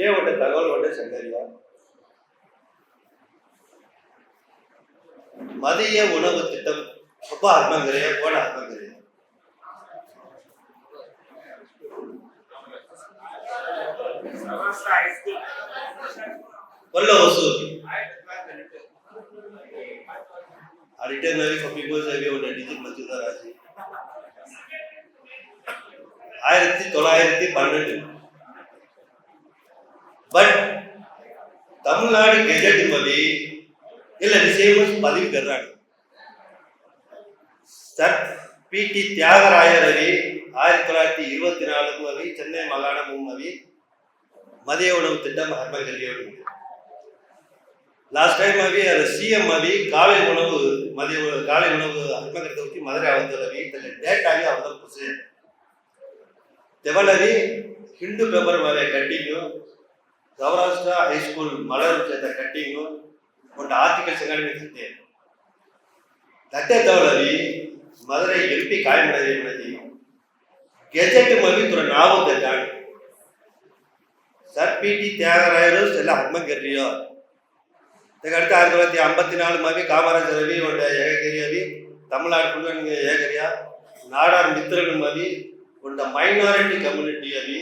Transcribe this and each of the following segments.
ஒன்றே ஒன்று தகவல் ஒன்று சங்கரியா மதிய உணவு திட்டம். ரொம்ப அர்மங்கிறையா போன அர்மங்கிறையா கொல்ல Hosur return away for peoples away ஒரு டிஜிட் மத்தியதான் ஆச்சு ஆயிரத்தி தொள்ளாயிரத்தி பன்னெண்டு. बट தமிழ்நாடு கெஜெட் படி இல்ல ரிசீவர்ஸ் பதிவு கர்றாங்க சர் பி டி தியாகராயரவி ஆயிரத்தி தொள்ளாயிரத்தி இருபத்தி நாலுக்கும் அவி சென்னை மல்லான மும்மதி மதிய உணவு திட்டம் ஹர்பல் கல்வியோடு லாஸ்ட் டைம் அவி அது சிஎம் அவி காலை உணவு மதிய உணவு காலை உணவு ஹர்பங்கிறத பற்றி மதுரை அவந்தது அவி இதில் டேட்டாவே அவதான் புதுசு தெவலவி ஹிந்து பேப்பர் வரை கண்டிக்கும் ಗೌರಾಷ್ಟ್ರ ஹைஸ்கூல் மலர் ಜೊತೆ கட்டிங்கும் கொண்ட ಆರ್ಥಿಕ ಸಂಘಟನೆ ಸಂತೆ தட்டை தவளவி மதுரை எம்பி காயமடைதி மனைவி ಗೆಜೆಟ್ ಮಗಿ ತುರ ನಾವು ಗಾಡಿ ಸರ್ ಪಿ ಟಿ ತ್ಯಾಗರಾಯರು ಎಲ್ಲ ಹನುಮಗಿರಿಯೋ ತೆಗಡ್ತ ஆயிரத்தி தொள்ளாயிரத்தி ஐம்பத்தி நாலு மாதிரி காமராஜர் ரவி உடைய ஏககிரி ரவி தமிழ்நாடு குழுவன் ஏகரியா நாடார் மித்திரன் மாதிரி உண்ட மைனாரிட்டி கம்யூனிட்டி ரவி.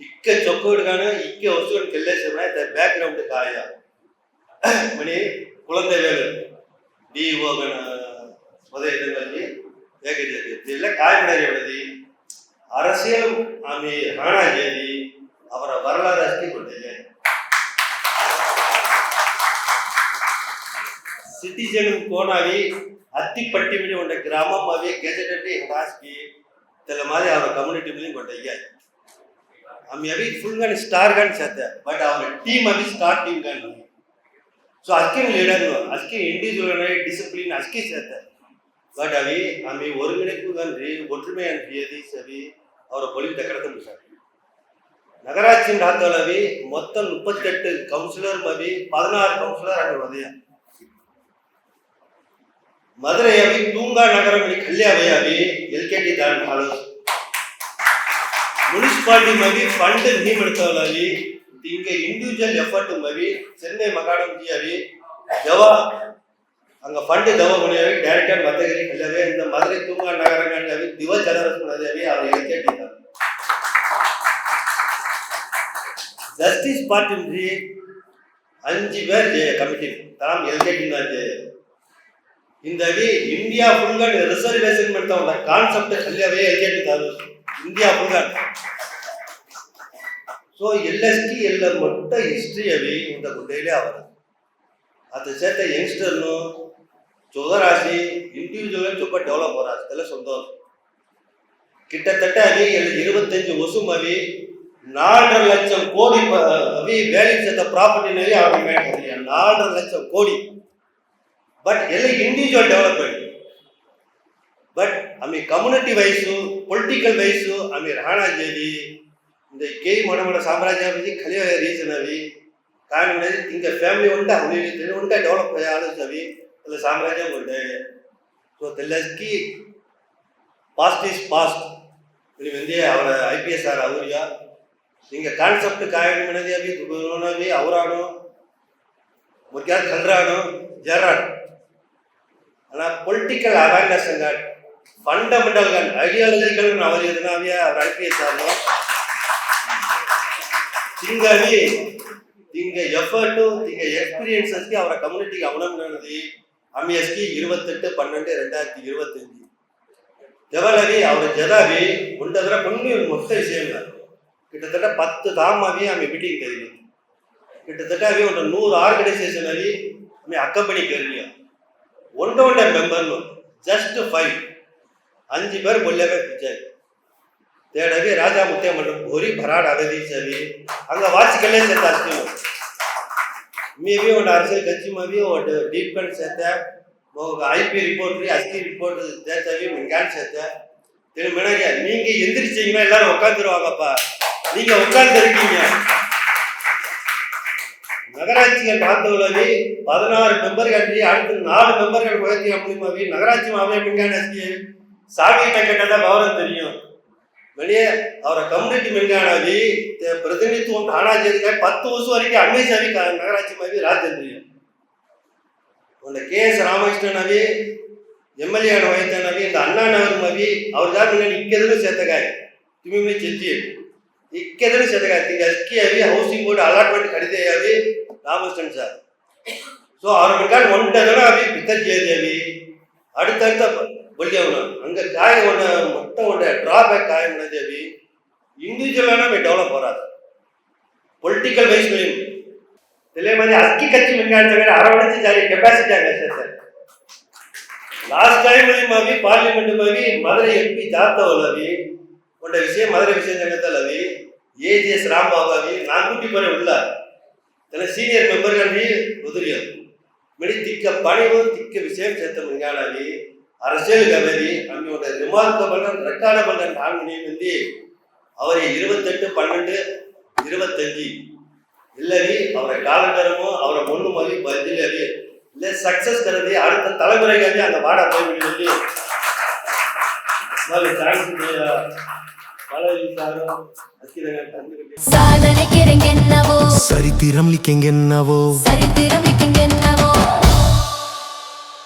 ఇక్క చొక్కడుగాను இக்க వస్తువుని కెళ్ళేసిన பேக்ரவுண்டு காயா மணி குழந்தை வேலை டிஓகன உதய இடங்கள்ని ఏకజాతి இல்லை காய்கறி எழுதி அரசியல் ஆமி ராணாஜேதி அவரை வரலாறு அறிக்கை கொண்டது ಸಿಟಿಜನ್ ಕೋನಾವಿ ಅತ್ತಿಪಟ್ಟಿ ಮೇಲೆ ಒಂದ ಗ್ರಾಮ ಮಾವಿ ಗೆಜೆಟ್ ಹಾಸ್ಕಿ ತೆಲ ಮಾದಿ ಅವರ ಕಮ್ಯುನಿಟಿ ಮೇಲೆ ಗೊಂಡಯ್ಯ ಆమె ಅವಿ ಫುಲ್ ಗನ್ ಸ್ಟಾರ್ ಗನ್ ಸತ್ತೆ ಬಟ್ ಅವರ ಟೀಮ್ ಅಲ್ಲಿ ಸ್ಟಾರ್ ಟೀಮ್ ಗನ್ ಸೊ ಅದಕ್ಕೆ ಲೀಡರ್ ಅದಕ್ಕೆ ಇಂಡಿವಿಜುವಲ್ ಡಿಸಿಪ್ಲಿನ್ ಅದಕ್ಕೆ ಸೇತ ಬಟ್ ಅವಿ ಆಮೆ ಹೊರಗಡೆ ಕೂಗನ್ರಿ ಒಟ್ರುಮೆ ಅನ್ಬಿಯದಿ ಸವಿ ಅವರ ಬಳಿ ತಕಡತ ಮುಸಾರಿ ನಗರಾಚಿನ ಹಾಕಲವಿ ಮೊತ್ತ ಮುಪ್ಪತ್ತೆಂಟು ಕೌನ್ಸಿಲರ್ ಮದಿ 16 ಕೌನ್ಸಿಲರ್ ಆಗಿ ಉಳಿದ ಮಧುರೆಯವಿ ತೂಂಗಾ ನಗರದಲ್ಲಿ ಕಲ್ಯಾವಯವಿ ಎಲ್ ಕೆ ಟಿ ದಾನ್ ಹಾಳೋಸ್ ಮುನ್ಸಿಪಾಲಿಟಿ ಮವಿ ಫಂಡ್ ನೀಮ್ எடுத்தவளவி இங்க இண்டிவிஜுவல் எஃபர்ட் மவி சென்னை மகாணம் ஜி அவி ஜவா அங்க ஃபண்ட் ஜவா பண்ணியாவி டைரக்டர் மத்தகிரி கல்யாவே இந்த மதுரை தூங்கா நகரங்கள் அவி திவ ஜலரத்ன அவி அவர் எல்கேடி தான் ஜஸ்டிஸ் பார்ட்டி அஞ்சு பேர் ஜெய கமிட்டி தாம் எல்கேடி தான் ஜெய இந்த ಅವಿ ಇಂಡಿಯಾ ಫುಲ್ ರಿಸರ್ವೇಶನ್ ಮಾಡ್ತಾ ಉಂಟ ಕಾನ್ಸೆಪ್ಟ್ ಕಲ್ಯಾವೇ ಎಲ್ಕೆಟಿ ತಾನು ಇಂಡಿಯಾ ಫುಲ್ ಸೊ ಎಲ್ಲೆಸ್ಟಿ ಎಲ್ಲ ಮೊಟ್ಟ ಹಿಸ್ಟ್ರಿ ಅವಿ ಇಂದ ಗುಡ್ಡೇಲೆ ಅವರ ಅದು ಸೇತ ಯಂಗ್ಸ್ಟರ್ನು சுகராசி இண்டிவிஜுவல் சூப்பர் டெவலப் போறாரு இதெல்லாம் சந்தோஷம் கிட்டத்தட்ட அவி இருபத்தஞ்சு ஒசும் அவி நாலரை லட்சம் கோடி ப- அவி வேலை சேர்த்த ப்ராப்பர்ட்டினவே அவங்க மேலே நாலரை லட்சம் கோடி ಬಟ್ ಎಲ್ಲ ಇಂಡಿವಿಜುವಲ್ ಡೆವಲಪ್ಮೆಂಟ್ ಬಟ್ ಆಮೇಲೆ ಕಮ್ಯುನಿಟಿ ವೈಸು ಪೊಲಿಟಿಕಲ್ ವೈಸು ಆಮೇಲೆ ರಾಣಾಜೇವಿ இந்த கேய் மடமட சாம்ராஜ்யாபதி கலிய ரீசன் அவி காரணம் இங்க ஃபேமிலி உண்டு அவங்க உண்டா டெவலப் ஆலோசவி இல்லை சாம்ராஜ்யம் உண்டு ஸோ தெல்லஸ்கி பாஸ்ட் இஸ் பாஸ்ட் ಇಲ್ಲಿ ವೆಂದೇ ಅವರ ಐ ಪಿ ಎಸ್ ಆರ್ ಅವರಿಯ ಹಿಂಗೆ ಕಾನ್ಸೆಪ್ಟ್ ಕಾಯಣ ಮಿಣದಿ ಅವಿ ದುಬರೋನವಿ ಅವರಾಣು ಮುರ್ಗ್ಯಾರ ಕಲ್ರಾಣು ಜರಾಣು ஆனால் பொலிட்டிக்கல் அவேர்னஸ் ஃபண்டமெண்டல் ஐடியாலஜிக்கல் அவர் எதுனாவே அவர் ஐபிஎஸ் ஆகணும் ಹಿಂಗಾಗಿ எஃபர்ட்டு ಎಫರ್ಟು எக்ஸ்பீரியன்ஸ் எக்ஸ்பீரியன்ஸஸ்க்கு அவரை கம்யூனிட்டிக்கு அவலம்பினது அம்எஸ்கி இருபத்தெட்டு பன்னெண்டு ரெண்டாயிரத்தி இருபத்தஞ்சு. ஜவஹர்லாலி அவர் ஜதாவி ஒன்றதர பொண்ணு மொத்த விஷயம் கிட்டத்தட்ட பத்து தாமாவே அவன் மீட்டிங் தெரியும் கிட்டத்தட்ட அவை ஒன்று நூறு ஆர்கனைசேஷன் அவி அவங்க அக்கப்படி கேள்வியா. ஒன்றோட மெம்பர்னு ஜஸ்ட் ஃபைவ் அஞ்சு பேர் கொள்ளவே பிடிச்சாரு தேடவே ராஜா முத்தியா மற்றும் கோரி பராட் அகதி சவி அங்கே வாசிக்கலே சேர்த்த அஸ்தியும் மேபி உன்னோட அரசியல் கட்சி மாதிரி ஒரு டீட்மெண்ட் சேர்த்த. உங்க ஐபி ரிப்போர்ட்ரி அஸ்தி ரிப்போர்ட் சேர்த்தவி நீங்கள் சேர்த்த. திருமணங்க நீங்கள் எந்திரிச்சிங்கன்னா எல்லாரும் உட்காந்துருவாங்கப்பா நீங்கள் உட்கார்ந்து இருக்கீங்க நகராட்சிகள் பார்த்த உலகி பதினாறு மெம்பர் கட்டி அடுத்து நாலு மெம்பர்கள் உயர்த்தி அப்படிமாவி நகராட்சி மாவே அப்படிங்கான சாமி கிட்ட கேட்டால் தான் கௌரவம் தெரியும். ಬೆಳೆ, ಅವರ ಕಮ್ಯುನಿಟಿ ಮೆಂಗಾಣಿ ಪ್ರತಿನಿಧಿತ್ವ ಒಂದು ಹಣ ಜರಿಕೆ ಪತ್ತು ವರ್ಷವರೆಗೆ ಅನ್ವೇಷಾವಿ ನಗರಾಜ್ಯಮಾವಿ ರಾಜ್ಯ ಒಂದು ಕೆ ಎಸ್ ರಾಮಕೃಷ್ಣನವಿ, ಎಂ ಎಲ್ ಎ ವಹಿತನವಿ ಇಂದ ಅಣ್ಣನವರಮವಿ ಅವ್ರ ಜಾತಿ ನಾನು ಇಕ್ಕೆದ್ರು ಶತಗಾಯ ತುಂಬಿ ಚೆಜ್ಜಿ ಇಕ್ಕೆದ್ರು ಶತಗಾಯ ಈಗ ಅಕ್ಕಿ ಅವಿ ಹೌಸಿಂಗ್ ಬೋರ್ಡ್ ಅಲಾಟ್ಮೆಂಟ್ ಕಡಿದೆ ಅವಿ, ರಾಮಕೃಷ್ಣನ್ ಸರ್ ಸೊ ಅವ್ರ ಮೆಂಗಾಣ್ ಒಂಟದನ ಅವಿ ಬಿತ್ತಜ್ಜಿ ಅವಿ. அடுத்தடுத்த ஒல்லியாகணும் அங்கே காயம் ஒன்று மொத்தம் ஒன்று ட்ராபேக் காய தேவி இண்டிவிஜுவலாக நம்ம டெவலப் வராது பொலிட்டிக்கல் வைஸ் மேலும் இதே மாதிரி அக்கி கட்சி மின்னாடி வேற அரவணைச்சு ஜாலிய கெப்பாசிட்டி அங்கே சார். லாஸ்ட் டைம் மாதிரி பார்லிமெண்ட் மாதிரி மதுரை எம்பி ஜாத்தவ் அவி கொண்ட விஷயம் மதுரை விஷயம் ஜனத்தால் அவி ஏஜிஎஸ் ராம்பாபு அவி நான் கூட்டி போறேன் உள்ள சில சீனியர் மெம்பர்கள் உதிரியாது ಮಿಡಿ திக்க ಪಣಿವು திக்க விஷயம் ಕ್ಷೇತ್ರ ಮಂಗಾಳಾಗಿ அரசியல் கவரி நம்மளோட ரிமார்க்கபிள் ரெக்கார்டபிள் நான்கு வந்து அவரை இருபத்தெட்டு பன்னெண்டு இருபத்தஞ்சு. இல்லை அவரை காலண்டரமும் அவரை ஒன்று மாதிரி பதில் அது இல்லை சக்சஸ் கருதி அடுத்த தலைமுறைக்காண்டி அந்த வாடா போய் சொல்லி. சான்ஸ் மழை சரித்திரம் லிக்கெங்கென்னவோ? சரித்திரம் லிக்கெங்கென்னவோ?